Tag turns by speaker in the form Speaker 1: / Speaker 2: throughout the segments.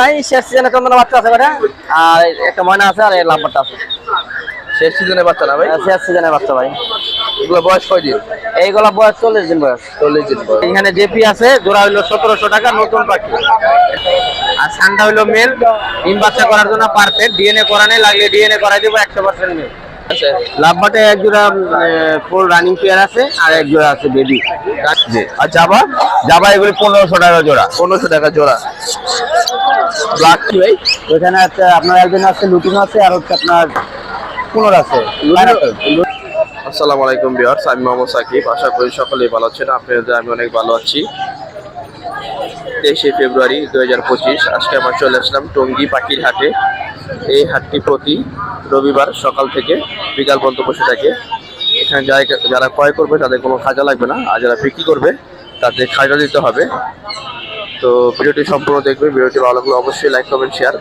Speaker 1: নাই শেষ সিজনে চন্দনা বাচ্চা আছে বেটা। আর একটা ময়না আছে আর লাভবারটা আছে।
Speaker 2: শেষ সিজনের বাচ্চা না ভাই?
Speaker 1: শেষ সিজনের বাচ্চা ভাই।
Speaker 2: এগুলো বয়স কয় দিন?
Speaker 1: এইগুলা বয়স চল্লিশ দিন বয়স।
Speaker 2: চল্লিশ দিন বয়স।
Speaker 1: এখানে জেপি আছে জোড়া হইল সতেরোশো টাকা নতুন পাখি। আর সানটা হইল মেল। ডিম বাচ্চা করার জন্য পারফেক্ট ডিএনএ করানে লাগলে ডিএনএ করাই দেবো একশো পার্সেন্ট মেল লাভবাটে এক জোড়া ফুল রানিং পেয়ার আছে আর এক জোড়া আছে বেবি
Speaker 2: আর জাবা?
Speaker 1: যাবা এগুলি পনেরোশো টাকা জোড়া।
Speaker 2: পনেরোশো টাকা জোড়া। ব্ল্যাক কি ভাই
Speaker 1: ওইখানে আছে আপনার একজন আছে লুটিনো আছে আর হচ্ছে আপনার পুনর আছে
Speaker 2: আসসালামু আলাইকুম বিয়ার্স আমি মোহাম্মদ সাকিব। আশা করি সকলেই ভালো আছেন। আপনাদের আমি অনেক ভালো আছি। তেইশে ফেব্রুয়ারি দু হাজার পঁচিশ আজকে আমরা চলে আসলাম টঙ্গী পাখির হাটে এই হাটটি প্রতি রবিবার সকাল থেকে বিকাল পর্যন্ত বসে থাকে। এখানে যারা যারা ক্রয় করবে তাদের কোনো খাজা লাগবে না। আর যারা বিক্রি করবে তাদের খাজা দিতে হবে। তো ভিডিওটি সম্পূর্ণ দেখবে ভিডিওটি ভালো লাগলে অবশ্যই like comment share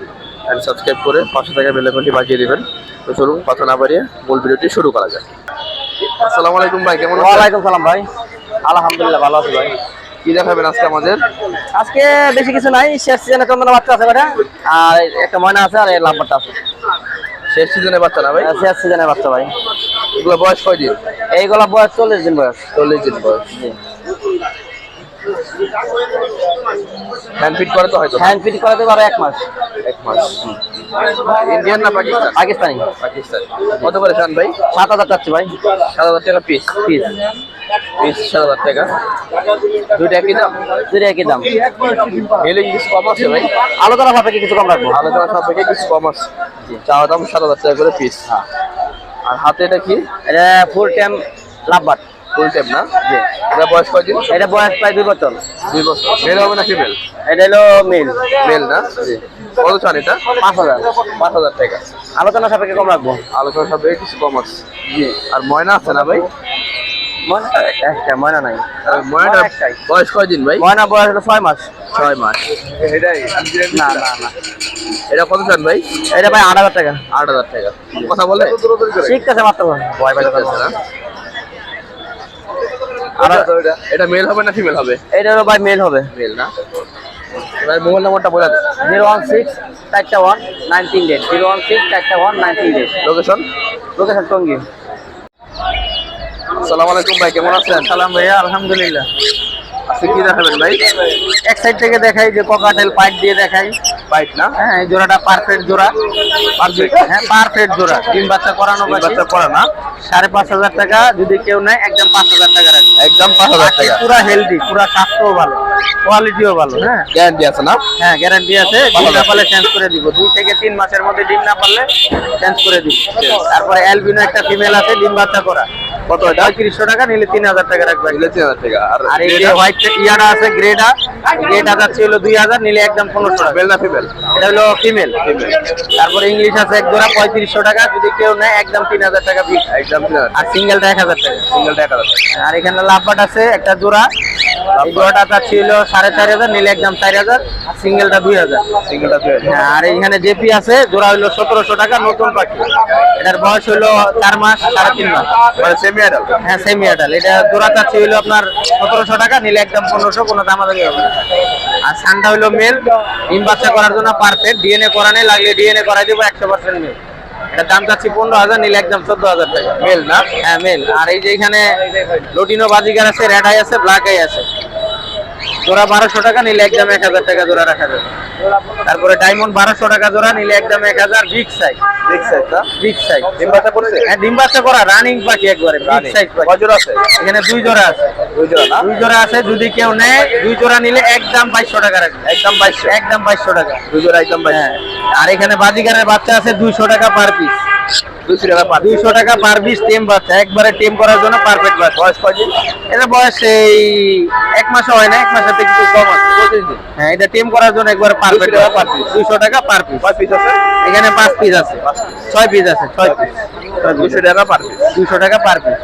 Speaker 2: and subscribe করে পাশে থাকা বেলাকনটি বাজিয়ে দিবেন। তো চলুন কথা না বাড়িয়ে মূল ভিডিওটি শুরু করা যাক। আসসালামু আলাইকুম ভাই কেমন
Speaker 1: ওয়ালাইকুম সালাম ভাই। আলহামদুলিল্লাহ ভালো আছি ভাই।
Speaker 2: কি দেখাবেন আজকে আমাদের?
Speaker 1: আজকে বেশি কিছু নাই শেষ সিজনে চন্দনা বাচ্চা আছে বেটা। আর একটা ময়না আছে আর এই লাভবারটা আছে।
Speaker 2: শেষ সিজনে বাচ্চা না ভাই?
Speaker 1: আর শেষ সিজনের বাচ্চা ভাই।
Speaker 2: এগুলো বয়স কয় দিন
Speaker 1: এইগুলা বয়স চল্লিশ দিন বয়স।
Speaker 2: চল্লিশ দিন বয়স। হ্যান্ড ফিট করে তো? হয়তো
Speaker 1: হ্যান্ড ফিট করাতে পারো এক মাস।
Speaker 2: এক মাস। ইন্ডিয়ান না পাকিস্তান?
Speaker 1: পাকিস্তানি।
Speaker 2: পাকিস্তান। কত করে চান ভাই?
Speaker 1: সাত হাজার চাচ্ছি ভাই।
Speaker 2: সাত হাজার টাকা পিস
Speaker 1: পিস
Speaker 2: পিস সাত হাজার টাকা। দুইটা একই দাম?
Speaker 1: একই দাম।
Speaker 2: এলে কিছু কম আছে ভাই।
Speaker 1: আলোচনা সাপেক্ষে কিছু কম রাখব।
Speaker 2: আলোচনা সাপেক্ষে কিছু কম আছে। চাওয়া দাম সাত হাজার টাকা করে পিস আর হাতে এটা কি?
Speaker 1: এটা ফুল টাইম লাভবাট
Speaker 2: ফুল টাইম না? এটা বয়স কয় দিন?
Speaker 1: এটা বয়স প্রায় দুই বছর।
Speaker 2: দুই বছর। মেল হবে না ফিমেল
Speaker 1: এটা হলো মেল
Speaker 2: মেল না? কত চান এটা?
Speaker 1: পাঁচ হাজার।
Speaker 2: পাঁচ হাজার টাকা।
Speaker 1: আলোচনা সাপেক্ষে কম রাখব।
Speaker 2: আলোচনা সাপেক্ষে কিছু কম আছে। আর ময়না আছে না ভাই?
Speaker 1: ময়না একটা ময়না নাই।
Speaker 2: আর বয়স কয় দিন ভাই?
Speaker 1: ময়না বয়স হলো ছয় মাস।
Speaker 2: ছয় মাস।
Speaker 1: না না না।
Speaker 2: এটা কত চান ভাই?
Speaker 1: এটা ভাই আট হাজার টাকা।
Speaker 2: আট হাজার টাকা। কথা বলে?
Speaker 1: শিখতেছে মাত্র। ভয় পাইতে
Speaker 2: আছে না? আর এটা মেল হবে না ফিমেল হবে?
Speaker 1: এটা হলো ভাই মেল হবে।
Speaker 2: মেল না? এবার মোবাইল নম্বরটা বলে দেন
Speaker 1: জিরো ওয়ান সিক্স চারটা ওয়ান নাইন তিন ডেট জিরো ওয়ান সিক্স চারটা ওয়ান নাইন তিন ডেট
Speaker 2: লোকেশন
Speaker 1: লোকেশন টঙ্গি।
Speaker 2: আসসালামু আলাইকুম ভাই কেমন আছেন?
Speaker 1: সালাম ভাইয়া আলহামদুলিল্লাহ।
Speaker 2: আজকে কি দেখাবেন ভাই?
Speaker 1: এক সাইড থেকে দেখাই যে ককাটেল দিয়ে দেখাই।
Speaker 2: না?
Speaker 1: হ্যাঁ এই জোড়াটা পারফেক্ট জোড়া।
Speaker 2: Perfect?
Speaker 1: হ্যাঁ পারফেক্ট জোড়া। ডিম বাচ্চা করানো বাচ্চা
Speaker 2: বাচ্চা করা না?
Speaker 1: সাড়ে পাঁচ হাজার টাকা যদি কেউ নেয় একদম পাঁচ হাজার টাকা রাখবে
Speaker 2: একদম পাঁচ হাজার টাকা।
Speaker 1: পুরা হেলদি পুরা স্বাস্থ্যও ভালো কোয়ালিটিও ভালো হ্যাঁ?
Speaker 2: গ্যারান্টি আছে না?
Speaker 1: হ্যাঁ গ্যারান্টি আছে। ডিম না পারলে চেঞ্জ করে দিব। দুই থেকে তিন মাসের মধ্যে ডিম না পারলে চেঞ্জ করে দিব। তারপরে অ্যালবিনো একটা ফিমেল আছে ডিম বাচ্চা করা।
Speaker 2: কত এটা?
Speaker 1: পঁয়ত্রিশশো টাকা নিলে তিন হাজার টাকা রাখবে।
Speaker 2: নিলে তিন হাজার টাকা। আর
Speaker 1: আর এই যে হোয়াইট ইয়াটা আছে গ্রেডা গ্রেড হাজার ছিল দুই হাজার নিলে একদম পনেরোশো টাকা।
Speaker 2: না ফিমেল
Speaker 1: এটা হলো ফিমেল তারপরে ইংলিশ আছে এক জোড়া পঁয়ত্রিশশো টাকা। যদি কেউ নেয় একদম তিন হাজার টাকা পিস
Speaker 2: একদম
Speaker 1: আর সিঙ্গেলটা এক হাজার টাকা।
Speaker 2: সিঙ্গেলটা এক হাজার টাকা।
Speaker 1: আর এখানে লাভবাট আছে একটা জোড়া। এই জোড়াটা ছিল সাড়ে চার হাজার নিলে একদম চার হাজার সিঙ্গেলটা দুই হাজার।
Speaker 2: সিঙ্গেলটা দুই হাজার।
Speaker 1: হ্যাঁ, আর এইখানে জেপি আছে জোড়া হইল সতেরোশো টাকা নতুন পাখি। এটার বয়স হইল চার মাস সাড়ে তিন মাস।
Speaker 2: মানে সেমি আডাল
Speaker 1: হ্যাঁ সেমি আডাল এটা জোড়া চাচ্ছি হইল আপনার সতেরোশো টাকা নিলে একদম পনেরোশো কোনো দামাদামি হবে আর সানটা হইল মেল ডিম বাচ্চা করার জন্য পারফেক্ট ডিএনএ করা নেই লাগলে ডিএনএ করাই দেবো একশো পার্সেন্ট মেল এটা দাম চাচ্ছি পনেরো হাজার নিলে একদম চোদ্দ হাজার টাকা।
Speaker 2: মেল না?
Speaker 1: হ্যাঁ মেল। আর এই যে এখানে লোটিনো বাজিগার আছে রেড আই আছে ব্ল্যাক আই আছে। জোড়া বারোশো টাকা নিলে একদম এক হাজার টাকা জোড়া রাখা যাবে। তারপরে ডায়মন্ড বারোশো টাকা জোড়া নিলে একদম এক হাজার বিগ সাইজ
Speaker 2: বিগ সাইজ না
Speaker 1: বিগ সাইজ
Speaker 2: ডিম বাচ্চা করছে?
Speaker 1: হ্যাঁ ডিম বাচ্চা করা রানিং পাখি একবারে বিগ সাইজ পাখি।
Speaker 2: কজোর আছে?
Speaker 1: এখানে দুই জোড়া আছে।
Speaker 2: দুই জোড়া না?
Speaker 1: দুই জোড়া আছে যদি কেউ নেয় দুই জোড়া নিলে একদম বাইশশো টাকা রাখবে।
Speaker 2: একদম বাইশশো।
Speaker 1: একদম বাইশশো টাকা।
Speaker 2: দুই জোড়া একদম বাইশশো।
Speaker 1: হ্যাঁ। আর এখানে বাজিগারের বাচ্চা আছে দুইশো টাকা পার পিস
Speaker 2: টাকা পার
Speaker 1: টাকা পার পিস টেম বাচ্চা একবারে টেম করার জন্য পারফেক্ট বাচ্চা
Speaker 2: বয়স কয়দিন
Speaker 1: এটা বয়স এই এক মাসও হয় না এক মাসের থেকে একটু কম আছে। হ্যাঁ এটা টেম করার জন্য একবার পারফেক্ট
Speaker 2: 200 টাকা per
Speaker 1: দুইশো টাকা পার পিস
Speaker 2: পিস আছে?
Speaker 1: এখানে পাঁচ পিস আছে। ছয় পিস আছে ছয় পিস
Speaker 2: টাকা পার পিস
Speaker 1: টাকা পার পিস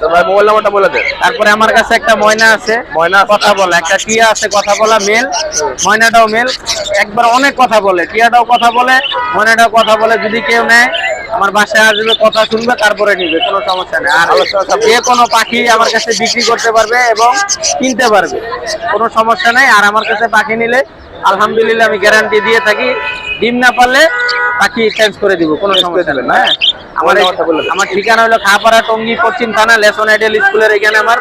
Speaker 2: তো মোবাইল নাম্বারটা বলে দেন
Speaker 1: তারপরে আমার কাছে একটা ময়না আছে।
Speaker 2: ময়না
Speaker 1: কথা বলা একটা টিয়া আছে কথা বলা মেল। ময়নাটাও মেল। একবার অনেক কথা বলে টিয়াটাও কথা বলে ময়নাটাও কথা বলে যদি কেউ নেয় আমার বাসায় আসবে কথা শুনবে তারপরে নিবে কোনো সমস্যা নেই। আর যে কোনো পাখি আমার কাছে বিক্রি করতে পারবে এবং কিনতে পারবে কোনো সমস্যা নেই। আর আমার কাছে পাখি নিলে আলহামদুলিল্লাহ আমি গ্যারান্টি দিয়ে থাকি ডিম না পারলে পাখি চেঞ্জ করে দিব কোনো সমস্যা নেই। হ্যাঁ? আমার
Speaker 2: বলে দিন।
Speaker 1: আমার ঠিকানা হলো খাপাড়া টঙ্গি পশ্চিম থানা লেসন আইডেল স্কুলের এখানে আমার।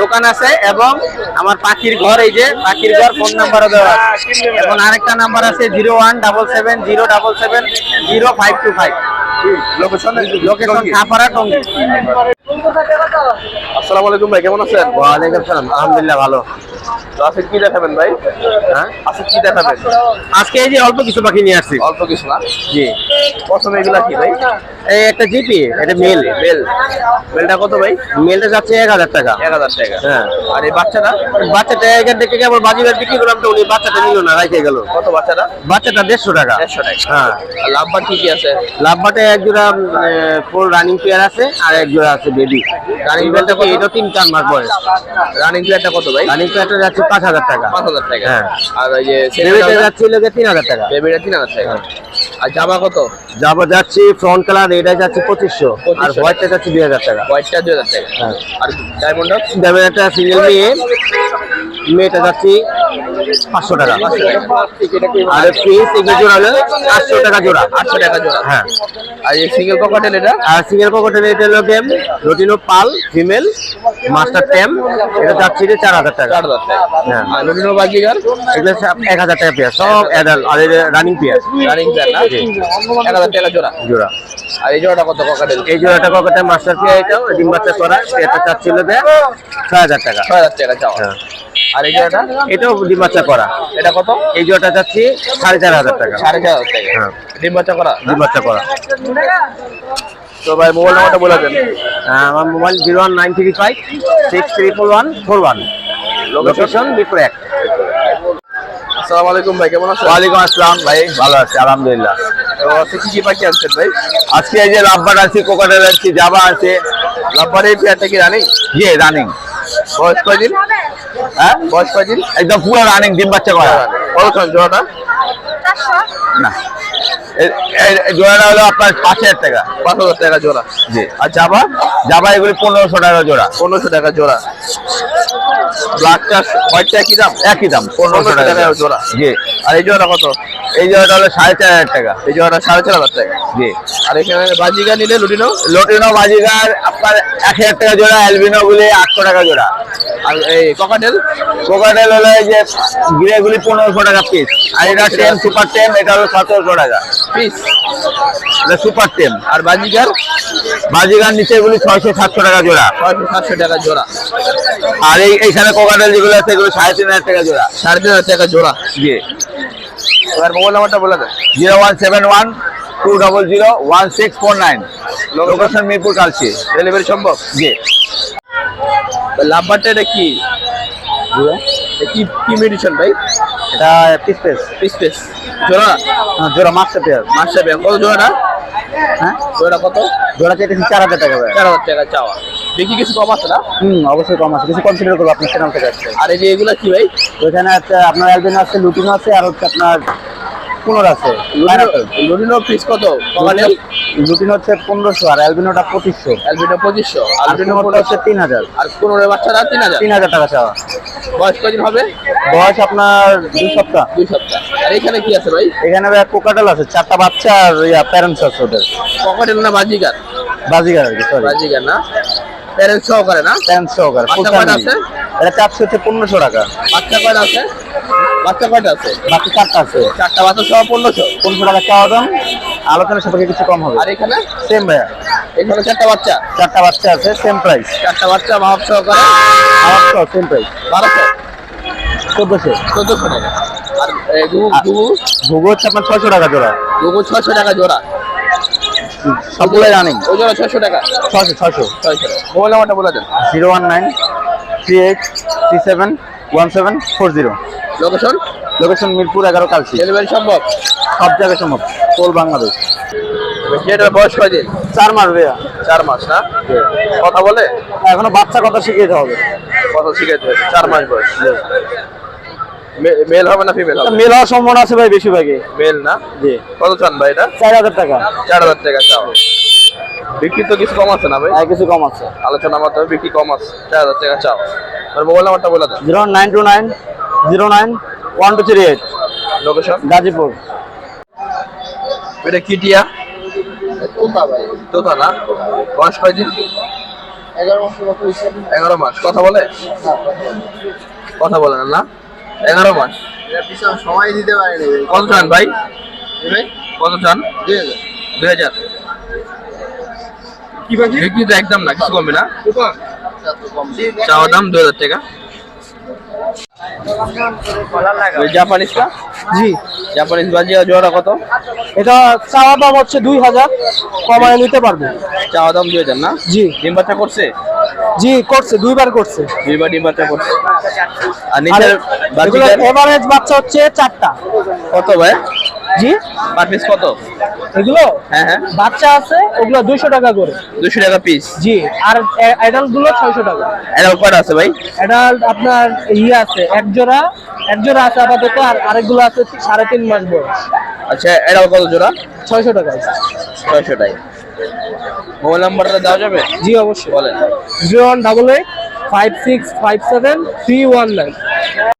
Speaker 1: দোকান আছে এবং আমার পাখির ঘর এই যে পাখির ঘর ফোন নাম্বারও দেওয়া আছে। এবং আরেকটা নাম্বার আছে zero one double seven zero double seven zero five two five.
Speaker 2: Location
Speaker 1: location Khapara Tongi.
Speaker 2: আসসালামু আলাইকুম ভাই কেমন আছেন?
Speaker 1: ওয়ালাইকুম সালাম আলহামদুলিল্লাহ ভালো।
Speaker 2: তো আজকে কি দেখাবেন ভাই?
Speaker 1: হ্যাঁ?
Speaker 2: আজকে কি দেখাবেন?
Speaker 1: আজকে এই যে অল্প কিছু পাখি নিয়ে আসছি।
Speaker 2: অল্প কিছু না?
Speaker 1: জি।
Speaker 2: প্রথমে এগুলা কি ভাই?
Speaker 1: এই একটা জিপি এটা মেল।
Speaker 2: বেল বেলটা কত ভাই?
Speaker 1: মেলটা যাচ্ছে এক হাজার টাকা।
Speaker 2: এক হাজার টাকা।
Speaker 1: হ্যাঁ।
Speaker 2: আর এই বাচ্চাটা?
Speaker 1: বাচ্চাটা এখান থেকে কেবল বাজিবার বিক্রি করলাম তো উনি বাচ্চাটা নিল না রাখে গেল।
Speaker 2: কত বাচ্চাটা?
Speaker 1: বাচ্চাটা দেড়শো টাকা।
Speaker 2: দেড়শো টাকা।
Speaker 1: হ্যাঁ।
Speaker 2: আর লাভবার কি কি আছে?
Speaker 1: লাভবাটে এক জোড়া ফুল রানিং পেয়ার আছে আর এক জোড়া আছে বেবি রানিং পেয়ারটা কি এটা তিন চার মাস বয়স।
Speaker 2: রানিং প্লেয়ারটা কত ভাই?
Speaker 1: রানিং পেয়ারটা যাচ্ছে পাঁচ হাজার টাকা।
Speaker 2: পাঁচ হাজার টাকা।
Speaker 1: হ্যাঁ।
Speaker 2: আর এই যে
Speaker 1: বেবিটা যাচ্ছে তিন হাজার টাকা।
Speaker 2: বেবিটা তিন হাজার টাকা। আর জামা কত?
Speaker 1: জামা যাচ্ছে ফ্রন্ট কালার এটা যাচ্ছে পঁচিশশো। আর
Speaker 2: 2500
Speaker 1: হোয়াইটটা যাচ্ছে দুই হাজার টাকা।
Speaker 2: হোয়াইটটা দুই হাজার টাকা।
Speaker 1: হ্যাঁ।
Speaker 2: আর ডায়মন্ড
Speaker 1: যাবেন একটা সিঙ্গেল মেয়ে মেয়েটা যাচ্ছে পাঁচশো টাকা। আর ফিস এগুলো জোড়া হলো আটশো টাকা জোড়া।
Speaker 2: আটশো টাকা জোড়া।
Speaker 1: হ্যাঁ।
Speaker 2: আর এই সিঙ্গেল ককাটেল এটা?
Speaker 1: আর সিঙ্গেল পকেটের এটা হলো গেম রোটিনো পাল ফিমেল মাস্টার টেম এটা যাচ্ছে যে চার হাজার টাকা। হ্যাঁ।
Speaker 2: আর লুটিনো বাজিগার
Speaker 1: এগুলো সব এক হাজার টাকা পেয়ার সব অ্যাডাল্ট আর রানিং পেয়ার
Speaker 2: রানিং প্লেয়ার না? এক হাজার টাকা জোড়া।
Speaker 1: জোড়া।
Speaker 2: আর এই জোড়াটা কত ককাটেল
Speaker 1: এই জোড়াটা মাস্টার পেয়ার এটাও ডিম বাচ্চা করা এটা চাচ্ছিল যে ছয় হাজার টাকা।
Speaker 2: ছয় হাজার টাকা
Speaker 1: হ্যাঁ।
Speaker 2: আর এই জোড়াটা
Speaker 1: এটাও ডিম বাচ্চা করা।
Speaker 2: এটা কত?
Speaker 1: এই জোড়াটা যাচ্ছে সাড়ে চার হাজার টাকা।
Speaker 2: সাড়ে চার হাজার টাকা।
Speaker 1: হ্যাঁ।
Speaker 2: ডিম বাচ্চা করা?
Speaker 1: ডিম বাচ্চা করা।
Speaker 2: তো ভাই মোবাইল নাম্বারটা বলে দেন।
Speaker 1: আমার mobile zero one nine three five six triple one four one. Location বিপুর এক।
Speaker 2: আসসালামু আলাইকুম ভাই কেমন আছেন?
Speaker 1: ওয়ালাইকুম আসসালাম ভাই ভালো আছি আলহামদুলিল্লাহ।
Speaker 2: তো আজকে কি কি পাখি আনছেন ভাই?
Speaker 1: আজকে এই যে লাভবার আছে কোকাটেল আছে জাবা আছে
Speaker 2: লাভবার এই পেয়ারটা কি রানিং
Speaker 1: জি রানিং
Speaker 2: বয়স কয়দিন? হ্যাঁ? বয়স কয়দিন
Speaker 1: একদম পুরো রানিং ডিম বাচ্চা করা।
Speaker 2: কত জোড়াটা?
Speaker 1: না। জোড়াটা হলো আপনার পাঁচ হাজার টাকা।
Speaker 2: পাঁচ হাজার টাকা জোড়া।
Speaker 1: জি।
Speaker 2: আর জাবা?
Speaker 1: জাবা এগুলি পনেরোশো টাকা জোড়া।
Speaker 2: পনেরোশো টাকা জোড়া। ব্ল্যাকটা হোয়াইটটা একই দাম?
Speaker 1: একই দাম পনেরোশো টাকা
Speaker 2: টাকা জোড়া।
Speaker 1: জি।
Speaker 2: আর এই জোড়াটা কত?
Speaker 1: এই জোড়াটা হলো সাড়ে চার হাজার টাকা।
Speaker 2: এই জোড়াটা সাড়ে চার হাজার টাকা?
Speaker 1: জি।
Speaker 2: আর এখানে বাজিগা নিলে লুটিনো?
Speaker 1: লোটিনো বাজিগার আপনার এক হাজার টাকা জোড়া অ্যালবিনো গুলি আটশো টাকা জোড়া।
Speaker 2: আর এই ককাটেল
Speaker 1: কোকাটেল হলো এই যে গিরেগুলি পনেরোশো টাকা পিস আর এটা টেম সুপার টেম এটা হলো সতেরোশো টাকা।
Speaker 2: পিস
Speaker 1: এটা সুপার টেম
Speaker 2: আর বাজিগার?
Speaker 1: বাজিগার নিচে এগুলি ছয়শো সাতশো টাকা জোড়া।
Speaker 2: ছয়শো সাতশো টাকা জোড়া।
Speaker 1: আর এই এইখানে কোকাটেল যেগুলো আছে এগুলো সাড়ে তিন হাজার টাকা জোড়া।
Speaker 2: সাড়ে তিন হাজার টাকা জোড়া।
Speaker 1: জি।
Speaker 2: এবার মোবাইল নাম্বারটা বলে দেন।
Speaker 1: Zero one seven one two double zero one six four nine. Location Mirpur Kalshi.
Speaker 2: Delivery সম্ভব?
Speaker 1: জি।
Speaker 2: লাভবারটা এটা কি? কি কি মেডিসিন ভাই?
Speaker 1: এটা পিস পিস
Speaker 2: পিস পিস জোড়া?
Speaker 1: জোড়া মাস্টার পেয়ার
Speaker 2: মাসে ব্যাংক কত জোড়াটা?
Speaker 1: হ্যাঁ?
Speaker 2: জোড়া কত?
Speaker 1: জোড়া চেয়েছি চার হাজার টাকা
Speaker 2: চার হাজার টাকা চাওয়া। দেখি কিছু কম আছে না?
Speaker 1: হুম অবশ্যই কম আছে। কিছু কনসিডার করব আপনার চ্যানেল থেকে আসছে
Speaker 2: আর এই যে এগুলা কি ভাই?
Speaker 1: ওইখানে আছে আপনার অ্যালবিনো আছে লুটিনো আছে আর হচ্ছে আপনার পুনর আছে
Speaker 2: লুটিনো পিস কত? কমানেল
Speaker 1: লুটিনো হচ্ছে পনেরোশো আর অ্যালবিনোটা পঁচিশশো।
Speaker 2: অ্যালবিনো পঁচিশশো
Speaker 1: আলবিনো হচ্ছে তিন হাজার।
Speaker 2: আর পনেরো বাচ্চারা তিন হাজার?
Speaker 1: তিন হাজার টাকা চাওয়া।
Speaker 2: বয়স কদিন হবে?
Speaker 1: বয়স আপনার দুই সপ্তাহ।
Speaker 2: দুই সপ্তাহ। আর এখানে কি আছে ভাই?
Speaker 1: এখানে ভাই কোকাটেল আছে চারটা বাচ্চা আর ইয়া প্যারেন্টস আছে ওদের।
Speaker 2: পকেটেল না বাজিগার?
Speaker 1: বাজিগার আর কি সরি
Speaker 2: বাজিগার না? প্যারেন্টস সহকারে না?
Speaker 1: প্যারেন্টস সহকারে
Speaker 2: বাচ্চা কয়টা আছে?
Speaker 1: এটা চারশো হচ্ছে পনেরোশো টাকা।
Speaker 2: বাচ্চা কয়টা আছে? বাচ্চা কয়টা আছে?
Speaker 1: বাকি চারটা আছে।
Speaker 2: চারটা বাচ্চা সহ পনেরোশো?
Speaker 1: পনেরোশো টাকা চাওয়া দাম। আলোচনার সাপেক্ষে কিছু কম হবে।
Speaker 2: আর এখানে?
Speaker 1: সেম ভাইয়া।
Speaker 2: এখানে চারটা বাচ্চা?
Speaker 1: চারটা বাচ্চা আছে সেম প্রাইস
Speaker 2: চারটা বাচ্চা মাপ সহকারে?
Speaker 1: আমার সেম প্রাইস
Speaker 2: বারোশো?
Speaker 1: চোদ্দশো।
Speaker 2: চোদ্দশো টাকা। আর
Speaker 1: হচ্ছে আপনার ছয়শো টাকা জোড়া।
Speaker 2: গুগু ছয়শো টাকা জোড়া।
Speaker 1: সবগুলোই রানিং
Speaker 2: ওই জোড়া ছয়শো টাকা।
Speaker 1: ছয়শো ছয়শো।
Speaker 2: ছয়শো। মোবাইল নাম্বারটা বলে দেন।
Speaker 1: Zero one nine three eight three seven one seven four zero.
Speaker 2: Location
Speaker 1: location Mirpur এগারো কালচি
Speaker 2: ডেলিভারি সম্ভব?
Speaker 1: সব জায়গায় সম্ভব। পোল বাংলাদেশ
Speaker 2: যেটার বয়স কয়দিন
Speaker 1: চার মাস ভাইয়া।
Speaker 2: চার মাস না? কথা বলে?
Speaker 1: এখনও বাচ্চা কথা শিখিয়ে হবে।
Speaker 2: কথা শিখাইতে হবে। চার মাস বয়স। মেল হবে না ফিমেল হবে?
Speaker 1: মেল হওয়ার সম্ভাবনা আছে ভাই বেশিরভাগই।
Speaker 2: মেল না?
Speaker 1: জি।
Speaker 2: কত চান ভাই এটা?
Speaker 1: চার হাজার টাকা।
Speaker 2: চার হাজার টাকা চাও। বিক্রি তো কিছু কম আছে না ভাই?
Speaker 1: আর কিছু কম আছে।
Speaker 2: আলোচনা মাধ্যমে বিক্রি কম আছে। চার হাজার টাকা চাও। আর মোবাইল নাম্বারটা বলে দেন
Speaker 1: zero nine two nine zero nine one two three eight.
Speaker 2: Location
Speaker 3: Gazipur.
Speaker 2: এটা কি টিয়া তোতা না? বয়স কয়দিন? এগারো মাস। কথা বলে। কথা বলে না না? এগারো মাস।
Speaker 4: সময় দিতে পারেনি
Speaker 2: কত চান ভাই? কত চান? দুই হাজার। বিক্রি তো একদম না কিছু কমবে না। চাওয়া দাম দু হাজার টাকা। জাপানিজটা?
Speaker 3: জি।
Speaker 2: জাপানিজ জোড়া কত?
Speaker 3: এটা চাওয়া দাম হচ্ছে দুই হাজার কমায় নিতে পারবে।
Speaker 2: চাওয়া দাম দুই হাজার না?
Speaker 3: জি।
Speaker 2: ডিম বাচ্চা করছে?
Speaker 3: জি করছে দুইবার করছে।
Speaker 2: দুইবার ডিম বাচ্চা করছে। আর নিচের
Speaker 3: এভারেজ বাচ্চা হচ্ছে চারটা।
Speaker 2: কত ভাই?
Speaker 3: জি।
Speaker 2: পার পিস কত?
Speaker 3: এগুলো?
Speaker 2: হ্যাঁ হ্যাঁ।
Speaker 3: বাচ্চা আছে ওগুলো দুইশো টাকা করে।
Speaker 2: দুশো টাকা পিস
Speaker 3: জি আর অ্যাডাল্টগুলো ছয়শো টাকা।
Speaker 2: এটা কয়টা আছে ভাই?
Speaker 3: অ্যাডাল্ট আপনার ইয়ে আছে এক জোড়া। এক জোড়া আছে আপাতত আর আরেকগুলো আছে সাড়ে তিন মাস বয়স।
Speaker 2: আচ্ছা এটা কত জোড়া?
Speaker 3: ছয়শো টাকা।
Speaker 2: ছয়শো টাকা। মোবাইল নাম্বারটা দেওয়া যাবে?
Speaker 3: জি অবশ্যই।
Speaker 2: বলেন।
Speaker 3: Zero one double eight five six five seven three one nine.